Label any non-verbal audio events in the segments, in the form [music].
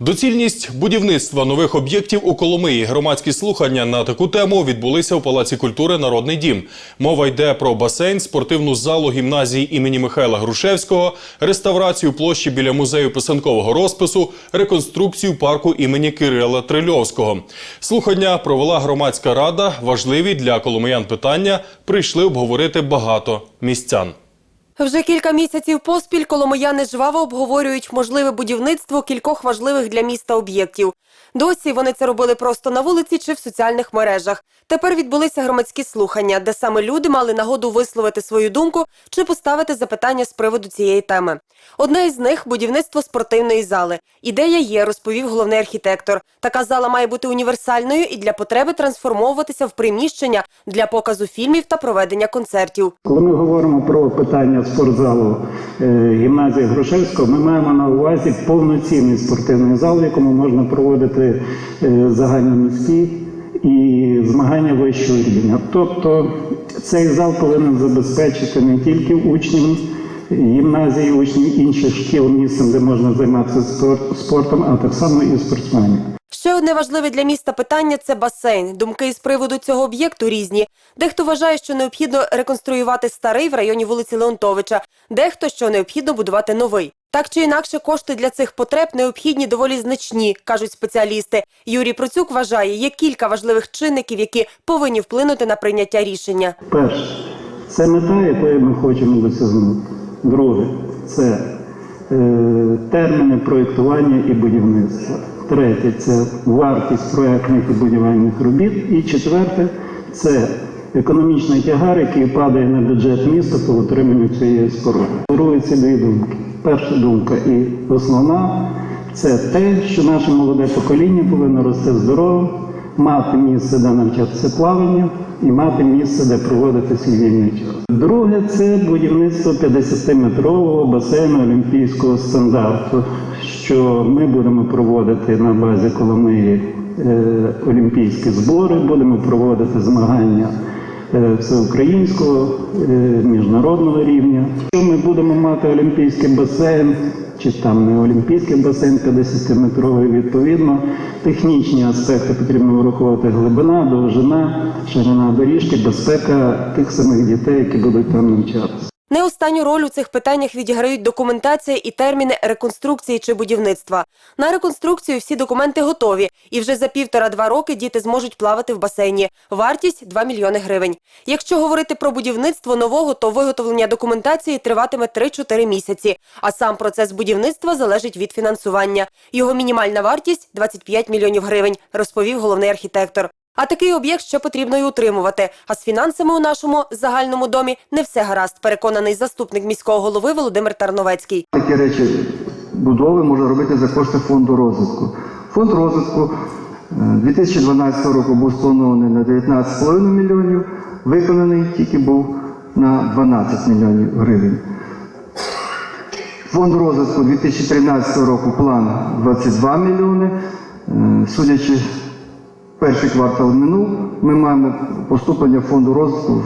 Доцільність будівництва нових об'єктів у Коломиї. Громадські слухання на таку тему відбулися у Палаці культури Народний дім. Мова йде про басейн, спортивну залу гімназії імені Михайла Грушевського, реставрацію площі біля музею писанкового розпису, реконструкцію парку імені Кирила Трильовського. Слухання провела громадська рада. Важливі для коломиян питання прийшли обговорити багато містян. Вже кілька місяців поспіль коломияни жваво обговорюють можливе будівництво кількох важливих для міста об'єктів. Досі вони це робили просто на вулиці чи в соціальних мережах. Тепер відбулися громадські слухання, де саме люди мали нагоду висловити свою думку чи поставити запитання з приводу цієї теми. Одна із них будівництво спортивної зали. Ідея є, розповів головний архітектор. Така зала має бути універсальною і для потреби трансформовуватися в приміщення для показу фільмів та проведення концертів. Коли ми говоримо про питання спортзалу е, гімназії Грушевського, ми маємо на увазі повноцінний спортивний зал, в якому можна проводити е, загальноміські і змагання вищого рівня. Тобто цей зал повинен забезпечити не тільки учнів гімназії, учнів інших шкіл місцем, де можна займатися спор- спортом, а так само і спортсменів. Ще одне важливе для міста питання це басейн. Думки із приводу цього об'єкту різні. Дехто вважає, що необхідно реконструювати старий в районі вулиці Леонтовича, дехто що необхідно будувати новий. Так чи інакше, кошти для цих потреб необхідні доволі значні, кажуть спеціалісти. Юрій Процюк вважає, є кілька важливих чинників, які повинні вплинути на прийняття рішення. Перше, це мета, якої ми хочемо досягнути. Друге, це е, терміни проєктування і будівництва. Третє це вартість проєктних і будівельних робіт. І четверте це економічний тягар, який падає на бюджет міста по утриманню цієї споруди. Керуються дві думки. Перша думка і основна це те, що наше молоде покоління повинно рости здоровим, мати місце, де навчатися плаванню, і мати місце, де проводити свій вільний час. Друге це будівництво 50-метрового басейну олімпійського стандарту, що ми будемо проводити на базі Коломиї е, олімпійські збори, будемо проводити змагання всеукраїнського, е, міжнародного рівня. Якщо ми будемо мати олімпійський басейн, чи там не олімпійський басейн 50-метровий, відповідно, технічні аспекти потрібно враховувати глибина, довжина, ширина доріжки, безпека тих самих дітей, які будуть там навчатися. Не останню роль у цих питаннях відіграють документація і терміни реконструкції чи будівництва. На реконструкцію всі документи готові, і вже за півтора-два роки діти зможуть плавати в басейні. Вартість 2 мільйони гривень. Якщо говорити про будівництво нового, то виготовлення документації триватиме 3-4 місяці. А сам процес будівництва залежить від фінансування. Його мінімальна вартість 25 мільйонів гривень, розповів головний архітектор. А такий об'єкт ще потрібно й утримувати. А з фінансами у нашому загальному домі не все гаразд, переконаний заступник міського голови Володимир Тарновецький. Такі речі будови можна робити за кошти фонду розвитку. Фонд розвитку е, 2012 року був спланований на 19,5 мільйонів, виконаний тільки був на 12 мільйонів гривень. Фонд розвитку 2013 року план 22 мільйони. Е, Судячи, перший квартал минув, ми маємо поступлення фонду розвитку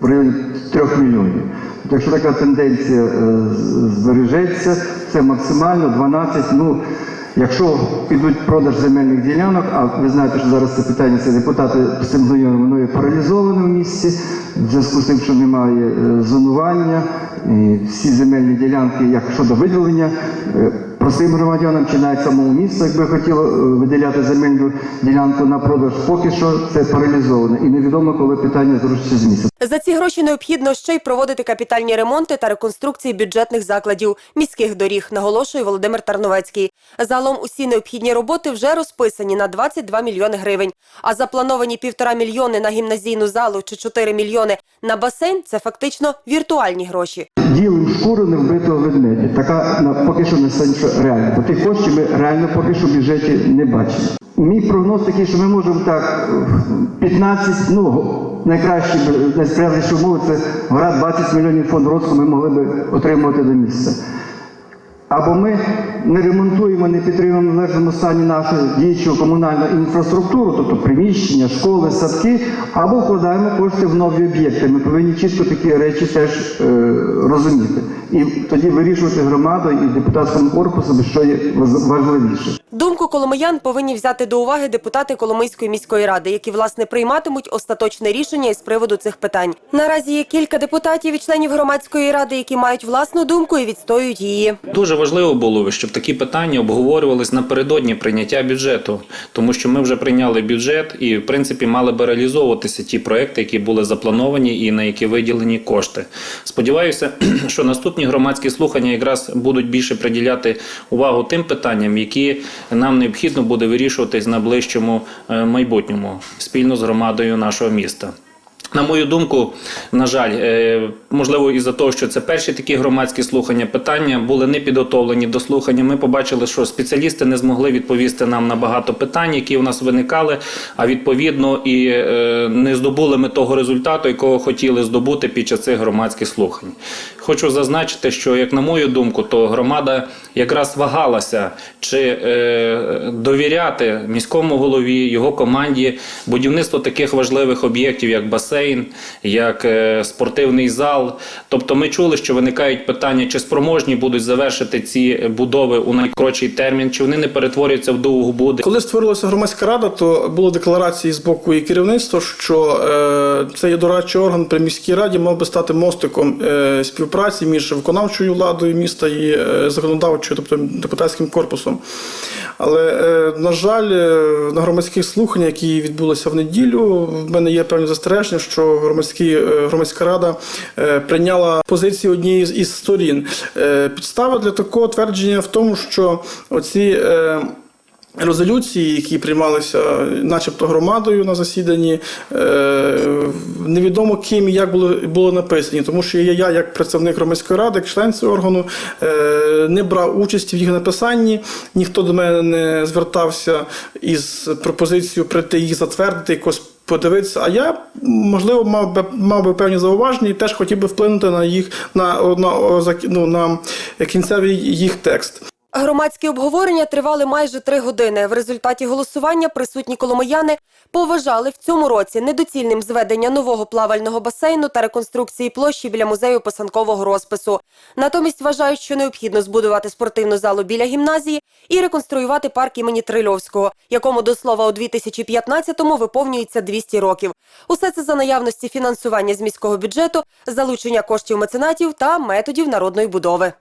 в районі 3 мільйонів. Якщо така тенденція е, збережеться, це максимально 12. Ну, якщо підуть продаж земельних ділянок, а ви знаєте, що зараз це питання це депутати з цим знайомі, воно є паралізоване в місті, в зв'язку з тим, що немає е, зонування, і всі земельні ділянки, як щодо виділення. Простим громадянам чи навіть самому місту, якби хотіло е, виділяти земельну ділянку на продаж, поки що це паралізовано. І невідомо, коли питання зрушиться з місця. За ці гроші необхідно ще й проводити капітальні ремонти та реконструкції бюджетних закладів, міських доріг, наголошує Володимир Тарновецький. Загалом усі необхідні роботи вже розписані на 22 мільйони гривень. А заплановані півтора мільйони на гімназійну залу чи 4 мільйони на басейн це фактично віртуальні гроші. Ділим шкуру невбитого ведмедя. Така поки що не що реально. Бо тих коштів ми реально поки що в бюджеті не бачимо. Мій прогноз такий, що ми можемо так 15, ну найкращі найсприятливіші умови це гра 20 мільйонів фонд розвитку ми могли би отримувати до місця. Або ми не ремонтуємо, не підтримуємо в належному стані нашу діючу комунальну інфраструктуру, тобто приміщення, школи, садки, або вкладаємо кошти в нові об'єкти. Ми повинні чітко такі речі теж е, розуміти. І тоді вирішувати громадою і депутатським корпусом, що є важливіше. Думку коломиян повинні взяти до уваги депутати Коломийської міської ради, які власне прийматимуть остаточне рішення із приводу цих питань. Наразі є кілька депутатів і членів громадської ради, які мають власну думку і відстоюють її. Дуже важливо було, щоб такі питання обговорювались напередодні прийняття бюджету, тому що ми вже прийняли бюджет і, в принципі, мали би реалізовуватися ті проекти, які були заплановані і на які виділені кошти. Сподіваюся, [clears throat] що наступні громадські слухання якраз будуть більше приділяти увагу тим питанням, які нам необхідно буде вирішуватись на ближчому е, майбутньому спільно з громадою нашого міста. На мою думку, на жаль, е, можливо, із-за того, що це перші такі громадські слухання, питання були не підготовлені до слухання. Ми побачили, що спеціалісти не змогли відповісти нам на багато питань, які у нас виникали, а відповідно і е, не здобули ми того результату, якого хотіли здобути під час цих громадських слухань. Хочу зазначити, що, як на мою думку, то громада якраз вагалася, чи е, довіряти міському голові, його команді будівництво таких важливих об'єктів, як басейн, як е, спортивний зал. Тобто, ми чули, що виникають питання, чи спроможні будуть завершити ці будови у найкоротший термін, чи вони не перетворюються в довгобуди. Коли створилася громадська рада, то було декларації з боку і керівництва, що е, цей дорадчий орган при міській раді мав би стати мостиком е, співпраці між виконавчою владою міста і е, законодавчою, тобто депутатським корпусом. Але, е, на жаль, е, на громадських слуханнях, які відбулися в неділю, в мене є певні застереження, що громадські, громадська рада прийняла позицію однієї із сторін. Підстава для такого твердження в тому, що оці. Резолюції, які приймалися, начебто громадою на засіданні, е, невідомо ким і як було, було написані, тому що я, як представник громадської ради, як член цього органу, е, не брав участі в їх написанні. Ніхто до мене не звертався із пропозицією прийти їх затвердити, якось подивитися. А я, можливо, мав би, мав би певні зауваження і теж хотів би вплинути на їх на, на, ну, на кінцевий їх текст. Громадські обговорення тривали майже три години. В результаті голосування присутні коломияни поважали в цьому році недоцільним зведення нового плавального басейну та реконструкції площі біля музею писанкового розпису. Натомість вважають, що необхідно збудувати спортивну залу біля гімназії і реконструювати парк імені Трильовського, якому до слова у 2015-му виповнюється 200 років. Усе це за наявності фінансування з міського бюджету, залучення коштів меценатів та методів народної будови.